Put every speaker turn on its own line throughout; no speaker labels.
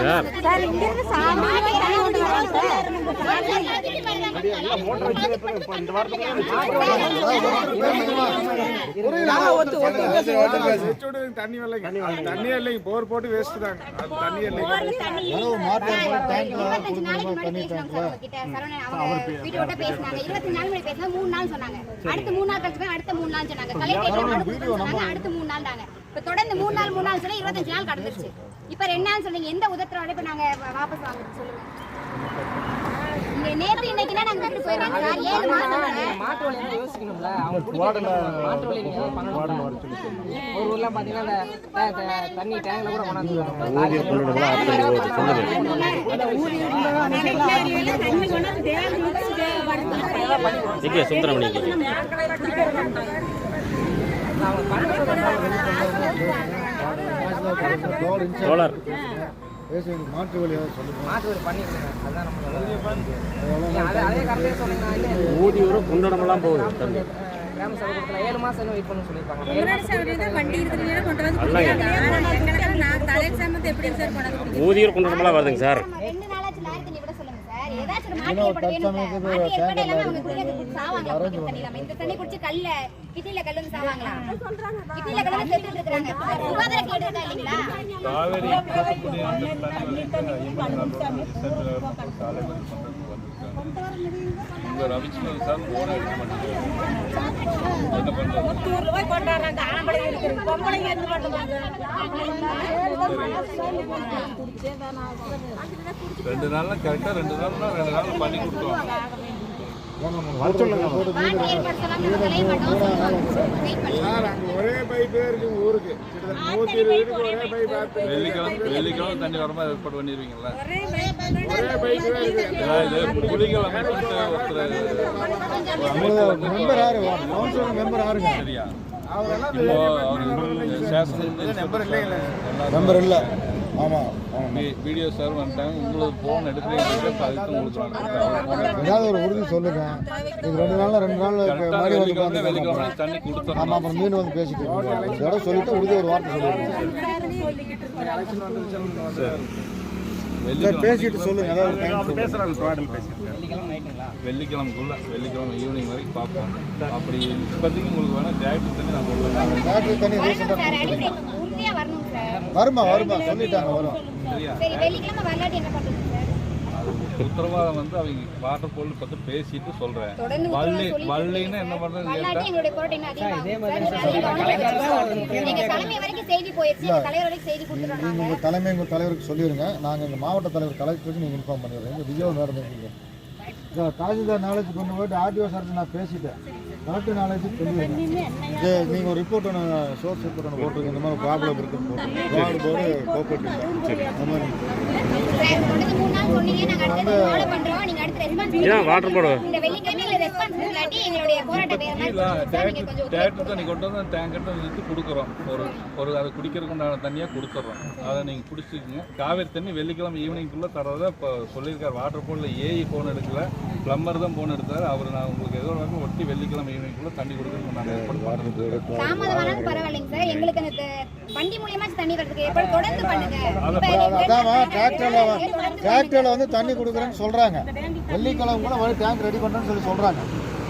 Sir
தண்ணி கொண்டு
தண்ணி இல்லைங்க போர் போட்டு வேஸ்ட் தாங்க தண்ணி இல்லைங்க
அவங்க வீட்டோட பேசினாங்க நாள் மூணு நாள் சொன்னாங்க அடுத்த மூணு நாள் கழிச்சு அடுத்த மூணு நாள் சொன்னாங்க கலெக்டர் சொன்னாங்க அடுத்த மூணு நாள் தாங்க இப்ப தொடர்ந்து மூணு நாள் மூணு நாள் சொல்லி இருபத்தஞ்சு நாள் கடந்துருச்சு இப்ப ரெண்டு நாள் சொன்னீங்க எந்த உதத்திரோட இப்ப நாங்க வாபஸ் வாங்குறது சொல்லுங்க. நேத்து இன்னைக்குனா நாங்க விட்டு போயிடுறோம் சார் ஏழு மாசம்.
மாட்டு வழி என்ன யோசிக்கணும்ல அவங்க குடிக்கிறதுக்கு மாட்டு வழி நீங்க ஏதாவது பண்ணணும் ஒரு ஊர்ல பாத்தீங்கன்னா இந்த ட- ட- தண்ணி டேங்க்ல கூட கொண்டாந்து
ஊதிய கொண்டு ஆப்ஷன் சொல்லுங்க இங்கே சுந்தரமணி சோழர்
மாற்று வழி ஏதாவது சொல்லுங்க.
மாட்டு வழி பண்ணிருக்கேன் அதான் நம்ம சொன்னீங்கன்னா
ஊதியூர் குண்டடமெல்லாம் போகுது.
கிராம சபை ஏழு மாசம் இன்னும் வெயிட் பண்ண
ஊதியூர் குண்டடமெல்லாம் வருதுங்க சார்.
இந்த தண்ணி குடிச்சு கல்ல கிட்னில கல்லு வந்து சாவாங்களா? கிட்னில கல்லு வந்து செத்துட்டு இருக்காங்க சுகாதார கேடு இருக்கா இல்லைங்களா?
காவேரி உங்க ரவிச்சந்திரன் சார் போன எடுக்க மாட்டேங்கிறாங்க என்ன பண்றது
ரூபாய் கொண்டாடுறாங்க ஆம்பளை இருக்கிறது பொம்பளைங்க எந்த பண்ணுறாங்க
ரெண்டு நாள்ல கரெக்டா ரெண்டு நாள்னா ரெண்டு நாள் பண்ணி கொடுத்தோம் சார் அங்க ஒரே பைப்பே இருக்கு ஊருக்கு நூத்தி இருபது வீட்டுக்கு ஒரே பைப் வெள்ளிக்கிழமை வெள்ளிக்கிழமை தண்ணி ஏற்பாடு பண்ணிடுவீங்களா ஒரே பைப்பே இருக்கு இது புலிகிழமை ஒருத்தர்
மெம்பர் யாரு கவுன்சிலர் மெம்பர் யாருங்க
சரியா
மெம்பர் இல்ல ஆமா ஆமா.
வீடியோ சார் வந்துட்டாங்க உங்களுக்கு ஃபோன் எடுக்கிறீங்க அதுக்கு உங்களுக்கு
ஏதாவது ஒரு உறுதி சொல்லுங்க. இது ரெண்டு நாள்ல ரெண்டு நாள் மாதிரி வந்து
வெள்ளிக்கிழமை வெள்ளிக்கிழமை தண்ணி கொடுத்துறோம்
ஆமா அப்புறம் மீன் வந்து பேசிட்டு தடவை சொல்லிட்டு உறுதி ஒரு வார்த்தை
வெள்ளிக்கிழமை
பேசிட்டு சொல்லுங்க ஏதாவது சொல்லுங்க.
வெள்ளிக்கிழமைக்குள்ள வெள்ளிக்கிழமை ஈவினிங் வரைக்கும் பார்ப்போம். அப்படி இப்போதைக்கு உங்களுக்கு வேணா டேரக்ட் தண்ணி நான் சொல்லுவேன்
தண்ணி ரீசெண்டாக வருமா வருமா? சொல்லிட்டாங்க வரும்.
உத்தரவாதம் வந்து அவங்க வாட்டர் போல் பார்த்து பேசிட்டு சொல்றேன். வள்ளி வள்ளின்னு என்ன பண்றது
நீங்க தலைமை எங்க
தலைவருக்கு சொல்லிடுங்க. நாங்கள் எங்கள் மாவட்ட தலைவர் கலெக்டருக்கு நீங்கள் இன்ஃபார்ம் பண்ணிடுறோம். விஜயம் நடந்துருக்கீங்க தாசில்தார் நாலேஜ் கொண்டு போயிட்டு ஆர்டிஓ சார்ட்டு நான் பேசிட்டேன். கலெக்டர் நாலேஜ் இது நீங்கள் ஒரு ரிப்போர்ட் ஒன்று சோர்ஸ் ரிப்போர்ட் ஒன்று போட்டிருக்கீங்க. இந்த மாதிரி ப்ராப்ளம் இருக்குன்னு போட்டு கோஆப்ரேட்டிவ் சரி. அந்த மாதிரி.
சார்,
வாட்டர் போடு
டேரக்ட் தண்ணி கொண்டு வந்து டேங்கர்ட்ட விட்டு கொடுக்குறோம். ஒரு ஒரு அதை குடிக்கிறதுக்கு உண்டான தண்ணியாக கொடுத்துட்றோம் அதை நீங்கள் குடிச்சிக்கங்க. காவேரி தண்ணி வெள்ளிக்கிழமை ஈவினிங்குள்ளே தரதை இப்போ சொல்லியிருக்காரு. வாட்டர் போர்டில் ஏஇ ஃபோன் எடுக்கல. ப்ளம்பர் தான் ஃபோன் எடுத்தார். அவர் நான் உங்களுக்கு ஏதோ ஒரு ஒட்டி வெள்ளிக்கிழமை ஈவினிங்குள்ளே தண்ணி கொடுக்குறதுக்கு நாங்கள் ஏற்பாடு பண்ணுறோம்
தாமதமானாலும் பரவாயில்லைங்க சார். எங்களுக்கு அந்த தண்ணி மூலியமா தண்ணி வரதுக்கு ஏற்பாடு தொடர்ந்து பண்ணுங்க.
டிராக்டரில் வந்து தண்ணி கொடுக்குறேன்னு சொல்கிறாங்க வெள்ளிக்கிழமை கூட டேங்க் ரெடி பண்ணுறேன்னு சொல்லி சொல்கிறாங்க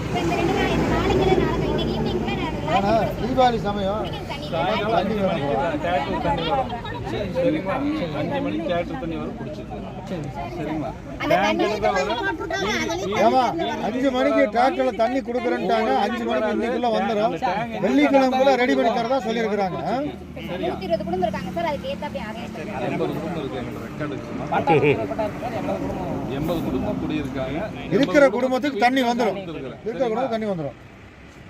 இப்ப இந்த ரெண்டு நாள் இந்த நாளைக்கு நாளைக்கு இன்னைக்கு ஈவினிங்ல நான்
ஆனால் தீபாவளி சமயம்.
சாயங்காலம் அஞ்சு மணிக்கு தேட்டர் தண்ணி வரும். சரிங்களா அஞ்சு மணிக்கு தேட்டர் தண்ணி வரும் குடிச்சிக்கலாம் சரிங்களா
அந்த தண்ணி
ஏமா அஞ்சு மணிக்கு டிராக்டர்ல தண்ணி கொடுக்குறேன்ட்டாங்க அஞ்சு மணிக்கு இன்னைக்குள்ள வந்துடும் வெள்ளிக்கிழமைக்குள்ள ரெடி பண்ணி தரதா சொல்லியிருக்கிறாங்க.
எண்பது குடும்பம் குடியிருக்காங்க.
இருக்கிற குடும்பத்துக்கு தண்ணி வந்துடும் இருக்கிற குடும்பம் தண்ணி வந்துடும்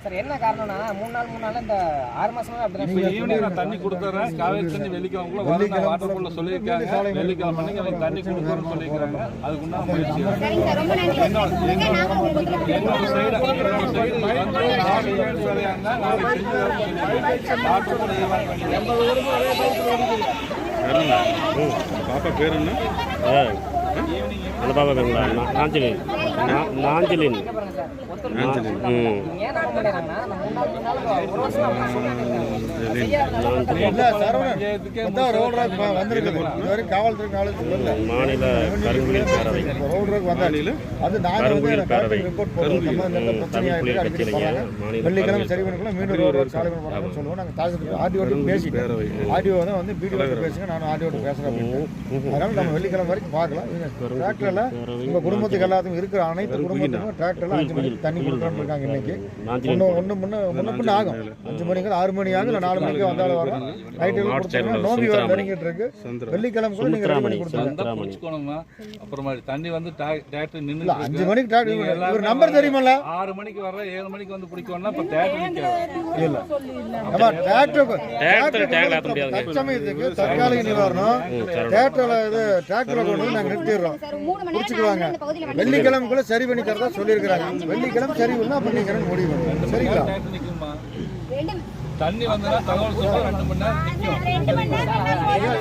சார் என்ன காரணம்னா மூணு நாள் மூணு நாள் இந்த ஆறு மாசமா அப்படிதான்
ஈவினிங் நான் தண்ணி கொடுத்துறேன். காவேரி தண்ணி வாட்டர் போல சொல்லியிருக்காங்க. வெள்ளிக்கிழமை எனக்கு தண்ணி கொடுக்குறேன்னு சொல்லியிருக்காங்க. அதுக்குண்டான முயற்சி. என்னோட சைடு என்னோட சைடு
பாப்பா பேர் என்ன? அந்த பாப்பா பேருங்களா நாஞ்சலின் நாஞ்சலின் மாநில பேரவை
ரோடு
பேரவை.
ரிப்போர்ட்
கட்சியிலைங்க,
வெள்ளிக்கிழமை சரி பண்ணிக்கலாம் மீண்டும் ரோடு சாலை பண்ண சொல்லுவோம் நாங்கள் தாசில்தார் ஆர்டிஓ பேசிட்டோம் ஆர்டிஓ தான் வந்து பிடிஓ பேசுங்க நான் ஆர்டிஓ பேசுகிறேன் அப்படின்னு நம்ம வெள்ளிக்கிழமை வரைக்கும் பார்க்கலாம் டிராக்டர்ல உங்க குடும்பத்துக்கு எல்லாத்துக்கும் இருக்கிற அனைத்து குடும்பத்துக்கும் டிராக்டர்ல அஞ்சு மணிக்கு தண்ணி கொடுக்கலாம்னு இருக்காங்க இன்னைக்கு. ஒன்று ஒன்று முன்ன முன்ன பின்ன ஆகும். அஞ்சு மணிக்கு ஆறு மணி ஆகும் இல்லை நாலு மணிக்கு வந்தாலும் வரும் நைட்டு கொடுத்தோம்னா நோம்பி வேறு நெருங்கிட்டு இருக்கு. வெள்ளிக்கிழமை கூட நீங்கள் ரெடி பண்ணி கொடுத்துருங்க
அப்புறமா தண்ணி வந்து டிராக்டர்
இல்ல
நின்று
அஞ்சு மணிக்கு டிராக்டர் இவர் நம்பர் தெரியுமில்ல?
ஆறு மணிக்கு வர்ற ஏழு மணிக்கு வந்து பிடிக்கணும்னா இப்ப டிராக்டர் நிக்காது
இல்ல. ஆமா டிராக்டர்
டிராக்டர்
தற்சமயத்துக்கு தற்காலிக நிவாரணம். டிராக்டர்ல இது டிராக்டர்ல கொண்டு வந்து நாங்க நிறுத்திடுறோம் புடிச்சுக்குவாங்க.
வந்து
வெள்ளிக்கிழமைக்குள்ள சரி பண்ணி தரதா சொல்லியிருக்கிறாங்க. வெள்ளிக்கிழமை சரி பண்ணா அப்ப நீங்க எனக்கு முடிவு. சரிங்களா?
தண்ணி வந்தா தகவல்
ரெண்டு மணி நேரம்